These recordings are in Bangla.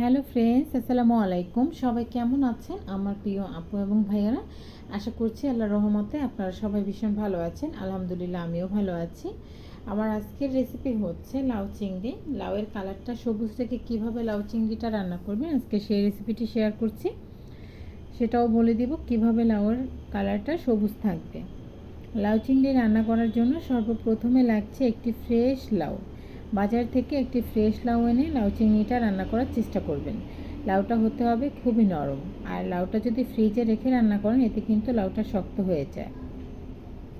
হ্যালো ফ্রেন্ডস, আসসালামু আলাইকুম। সবাই কেমন আছেন? আমার প্রিয় আপু এবং ভাইয়ারা, আশা করছি আল্লাহ রহমতে আপনারা সবাই ভীষণ ভালো আছেন। আলহামদুলিল্লাহ, আমিও ভালো আছি। আমার আজকের রেসিপি হচ্ছে লাউ চিংড়ি। লাউয়ের কালারটা সবুজ থেকে কীভাবে লাউ চিংড়িটা রান্না করবেন, আজকে সেই রেসিপিটি শেয়ার করছি। সেটাও বলে দিব কীভাবে লাউয়ের কালারটা সবুজ থাকবে। লাউ চিংড়ি রান্না করার জন্য সর্বপ্রথমে লাগছে একটি ফ্রেশ লাউ। বাজার থেকে একটি ফ্রেশ লাউ এনে লাউ চিংড়িটা রান্না করার চেষ্টা করবেন। লাউটা হতে হবে খুবই নরম। আর লাউটা যদি ফ্রিজে রেখে রান্না করেন, এতে কিন্তু লাউটা শক্ত হয়ে যায়।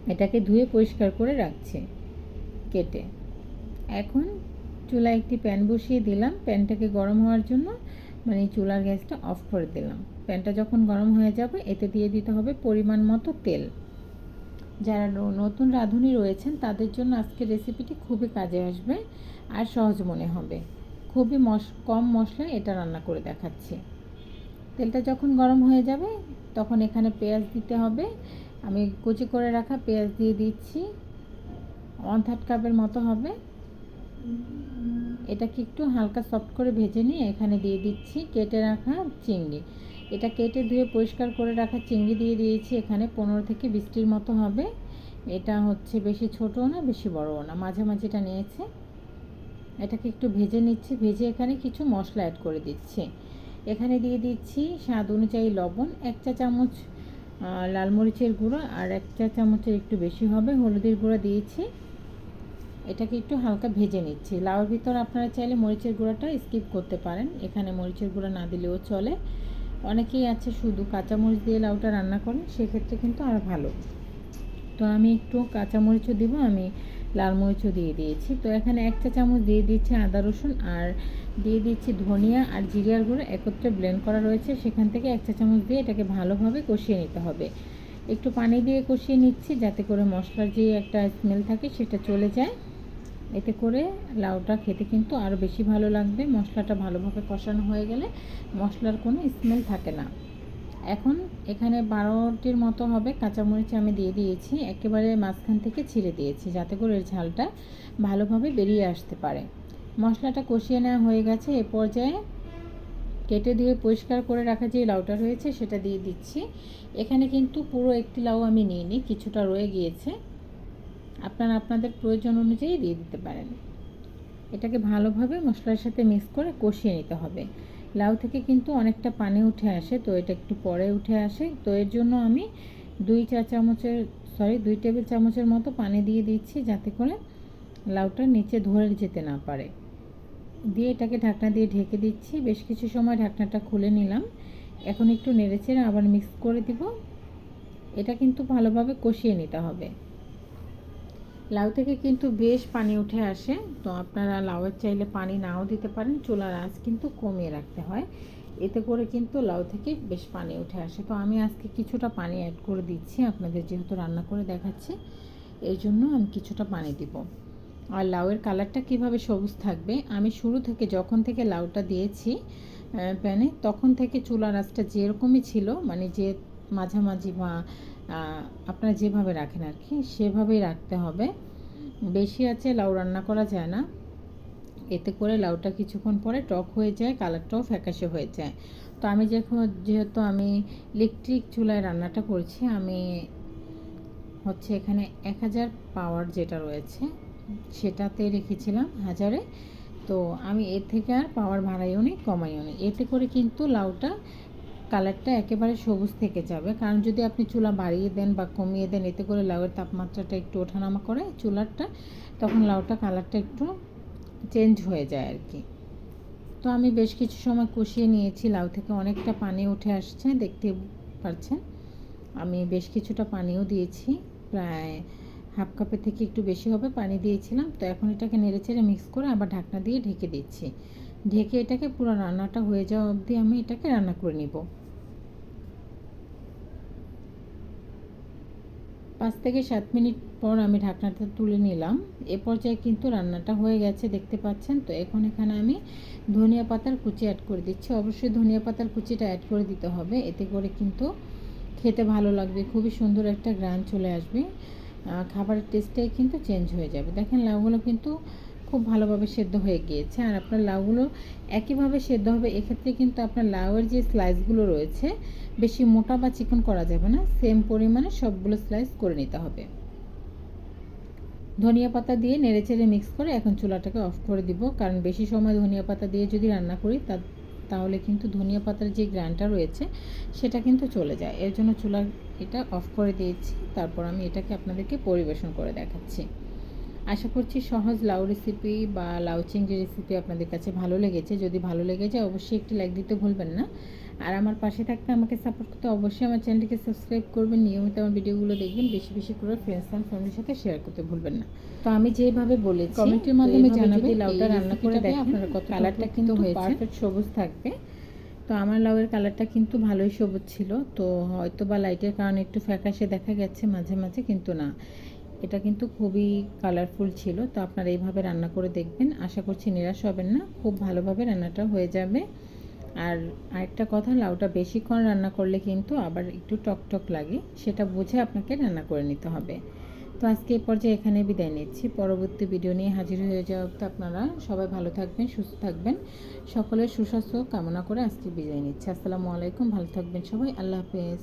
এটাকে ধুয়ে পরিষ্কার করে রাখছি কেটে। এখন চুলায় একটি প্যান বসিয়ে দিলাম। প্যানটাকে গরম হওয়ার জন্য মানে চুলার গ্যাসটা অফ করে দিলাম। প্যানটা যখন গরম হয়ে যাবে, এতে দিয়ে দিতে হবে পরিমাণ মতো তেল। যারা নতুন রাঁধুনি রয়েছেন, তাদের জন্য আজকের রেসিপিটি খুবই কাজে আসবে আর সহজ মনে হবে। খুবই মশ, কম মশলায় এটা রান্না করে দেখাচ্ছি। তেলটা যখন গরম হয়ে যাবে, তখন এখানে পেঁয়াজ দিতে হবে। আমি কুচি করে রাখা পেঁয়াজ দিয়ে দিচ্ছি। ওয়ান থার্ড কাপের মতো হবে। এটাকে একটু হালকা সফট করে ভেজে নিয়ে এখানে দিয়ে দিচ্ছি কেটে রাখা চিংড়ি। এটা কেটে ধুয়ে পরিষ্কার করে রাখা চিংড়ি দিয়ে দিয়েছি। এখানে পনেরো থেকে বিশটির মতো হবে। এটা হচ্ছে বেশি ছোটও না, বেশি বড়ও না। মাঝামাঝিটা নিয়েছে। এটাকে একটু ভেজে নিচ্ছি। ভেজে এখানে কিছু মশলা অ্যাড করে দিচ্ছি। এখানে দিয়ে দিচ্ছি স্বাদ অনুযায়ী লবণ, এক চা চামচ লাল মরিচের গুঁড়ো আর এক চা চামচের একটু বেশি হবে। হলুদের গুঁড়ো দিয়েছি। এটাকে একটু হালকা ভেজে নিচ্ছি। লাউর ভিতর আপনারা চাইলে মরিচের গুঁড়োটা স্কিপ করতে পারেন। এখানে মরিচের গুঁড়ো না দিলেও চলে। অনেকেই আছে শুধু কাঁচামরিচ দিয়ে লাউটা রান্না করেন, সেক্ষেত্রে কিন্তু আর ভালো। তো আমি একটু কাঁচামরিচও দিব, আমি লাল মরিচও দিয়ে দিয়েছি। তো এখানে এক চা চামচ দিয়ে দিচ্ছি আদা রসুন আর দিয়ে দিচ্ছি ধনিয়া আর জিরিয়ার গুঁড়ো একত্রে ব্লেন্ড করা রয়েছে। সেখান থেকে এক চা চামচ দিয়ে এটাকে ভালোভাবে কষিয়ে নিতে হবে। একটু পানি দিয়ে কষিয়ে নিচ্ছি যাতে করে মশলার যে একটা স্মেল থাকে সেটা চলে যায়। এতে করে লাউটা খেতে কিন্তু আরও বেশি ভালো লাগবে। মশলাটা ভালোভাবে কষানো হয়ে গেলে মশলার কোনো স্মেল থাকে না। এখন এখানে বারোটির মতো হবে। কাঁচামরিচ আমি দিয়ে দিয়েছি। একেবারে মাঝখান থেকে ছিঁড়ে দিয়েছি যাতে করে ঝালটা ভালোভাবে বেরিয়ে আসতে পারে। মশলাটা কষিয়ে নেওয়া হয়ে গেছে। এ পর্যায়ে কেটে দিয়ে পরিষ্কার করে রাখা যে লাউটা রয়েছে সেটা দিয়ে দিচ্ছি। এখানে কিন্তু পুরো একটি লাউ আমি নিইনি, কিছুটা রয়ে গিয়েছে। আপনারা আপনাদের প্রয়োজন অনুযায়ী দিয়ে দিতে পারেন। এটাকে ভালোভাবে মশলার সাথে মিক্স করে কষিয়ে নিতে হবে। লাউ থেকে কিন্তু অনেকটা পানি উঠে আসে, তো এটা একটু পরে উঠে আসে। তো এর জন্য আমি দুই চা চামচের সরি দুই টেবিল চামচের মতো পানি দিয়ে দিচ্ছি যাতে করে লাউটা নিচে ধরে যেতে না পারে। দিয়ে এটাকে ঢাকনা দিয়ে ঢেকে দিচ্ছি। বেশ কিছু সময় ঢাকনাটা খুলে নিলাম। এখন একটু নেড়েচেড়ে আবার মিক্স করে দিব। এটা কিন্তু ভালোভাবে কষিয়ে নিতে হবে। লাউ থেকে কিন্তু বেশ পানি উঠে আসে। তো আপনারা লাউয়ের চাইলে পানি নাও দিতে পারেন, চুলার আঁচ কিন্তু কমিয়ে রাখতে হয়। এতে করে কিন্তু লাউ থেকে বেশ পানি উঠে আসে। তো আমি আজকে কিছুটা পানি অ্যাড করে দিচ্ছি, আপনাদের যেহেতু রান্না করে দেখাচ্ছি, এই জন্য আমি কিছুটা পানি দিব। আর লাউয়ের কালারটা কীভাবে সবুজ থাকবে, আমি শুরু থেকে যখন থেকে লাউটা দিয়েছি প্যানে, তখন থেকে চুলার আঁচটা যেরকমই ছিল মানে যে মাঝামাঝি বা আপনারা যেভাবে রাখেন আর কি, সেভাবেই রাখতে হবে। বেশি আছে লাউ রান্না করা যায় না। এতে করে লাউটা কিছুক্ষণ পরে টক হয়ে যায়, কালারটাও ফ্যাকাশে হয়ে যায়। তো আমি যখন যেহেতু আমি ইলেকট্রিক চুলায় রান্নাটা করছি, আমি হচ্ছে এখানে এক হাজার পাওয়ার যেটা রয়েছে, সেটাতে রেখেছিলাম হাজারে। তো আমি এর থেকে আর পাওয়ার ভাড়াইও নি, কমাইও নি। এতে করে কিন্তু লাউটা কালারটা একেবারে সবুজ থেকে যাবে। কারণ যদি আপনি চুলা বাড়িয়ে দেন বা কমিয়ে দেন, এতে করে লাউয়ের তাপমাত্রাটা একটু ওঠানামা করে চুলারটা, তখন লাউটা কালারটা একটু চেঞ্জ হয়ে যায় আর কি তো আমি বেশ কিছু সময় কষিয়ে নিয়েছি, লাউ থেকে অনেকটা পানি উঠে আসছে, দেখতে পাচ্ছেন আমি বেশ কিছুটা পানিও দিয়েছি, প্রায় হাফ কাপের থেকে একটু বেশি হবে, পানি দিয়েছিলাম। তো এখন এটাকে নেড়ে চেড়ে মিক্স করে আবার ঢাকনা দিয়ে ঢেকে দিচ্ছি। ঢেকে এটাকে পুরো রান্নাটা হয়ে যাওয়া অবধি আমি এটাকে রান্না করে নিব। পাঁচ থেকে সাত মিনিট পর আমি ঢাকনাটা তুলে নিলাম। এ পর্যায়ে কিন্তু রান্নাটা হয়ে গেছে, দেখতে পাচ্ছেন তো। এখন এখানে আমি ধনিয়া পাতার কুচি অ্যাড করে দিচ্ছি। অবশ্যই ধনিয়া পাতার কুচিটা অ্যাড করে দিতে হবে। এতে করে কিন্তু খেতে ভালো লাগবে, খুবই সুন্দর একটা গ্রান চলে আসবে। খাবারের টেস্টটাই কিন্তু চেঞ্জ হয়ে যাবে। দেখেন, লাউগুলো কিন্তু খুব ভালোভাবে সেদ্ধ হয়ে গিয়েছে। আর আপনার লাউগুলো একইভাবে সেদ্ধ হবে, এক্ষেত্রে কিন্তু আপনার লাউয়ের যে স্লাইসগুলো রয়েছে, বেশি মোটা বা চিকন করা যাবে না। সেম পরিমাণে সবগুলো স্লাইস করে নিতে হবে। ধনিয়া পাতা দিয়ে নেড়েচেড়ে মিক্স করে এখন চুলাটাকে অফ করে দিব। কারণ বেশি সময় ধনিয়া পাতা দিয়ে যদি রান্না করি তা তাহলে কিন্তু ধনিয়া পাতার যে গ্রানটা রয়েছে, সেটা কিন্তু চলে যায়। এর জন্য চুলা এটা অফ করে দিয়েছি। তারপর আমি এটাকে আপনাদেরকে পরিবেশন করে দেখাচ্ছি। আশা করছি সহজ লাউ রেসিপি বা লাউ চিংড়ি রেসিপি আপনাদের কাছে ভালো লেগেছে। যদি ভালো লেগে যায় অবশ্যই একটি লাইক দিতে ভুলবেন না। আর আমার পাশে থাকতে আমাকে সাপোর্ট করতে অবশ্যই আমার চ্যানেলটিকে সাবস্ক্রাইব করবেন। নিয়মিত আমার ভিডিওগুলো দেখবেন। বেশি বেশি করে ফ্রেন্ডস অ্যান্ড ফ্যামিলির সাথে শেয়ার করতে ভুলবেন না। তো আমি যেভাবে বলেছি কমেন্টের মাধ্যমে জানাবেন লাউটা রান্না করে দেখেন আপনারা কতটুকু কালারটা কিন্তু হয়েছে। পারফেক্ট সবুজ থাকবে। তো আমার লাউয়ের কালারটা কিন্তু ভালোই সবুজ ছিল। তো হয়তো বা লাইটের কারণে একটু ফ্যাকাশে দেখা গেছে মাঝে মাঝে কিন্তু না। এটা কিন্তু খুবই কালারফুল ছিল, তো আপনারা এইভাবে রান্না করে দেখবেন। আশা করছি নিরাশ হবেন না, খুব ভালোভাবে রান্নাটা হয়ে যাবে। আর আরেকটা কথা, লাউটা বেশিক্ষণ রান্না করলে কিন্তু আবার একটু টকটক লাগে, সেটা বুঝে আপনাকে রান্না করে নিতে হবে। তো আজকে এই পর্যায়ে এখানে বিদায় নিচ্ছি। পরবর্তী ভিডিও নিয়ে হাজির হয়ে যাওয়া তো আপনারা সবাই ভালো থাকবেন, সুস্থ থাকবেন। সকলের সুস্বাস্থ্য কামনা করে আজকে বিদায় নিচ্ছি। আসসালামু আলাইকুম, ভালো থাকবেন সবাই, আল্লাহ হাফেজ।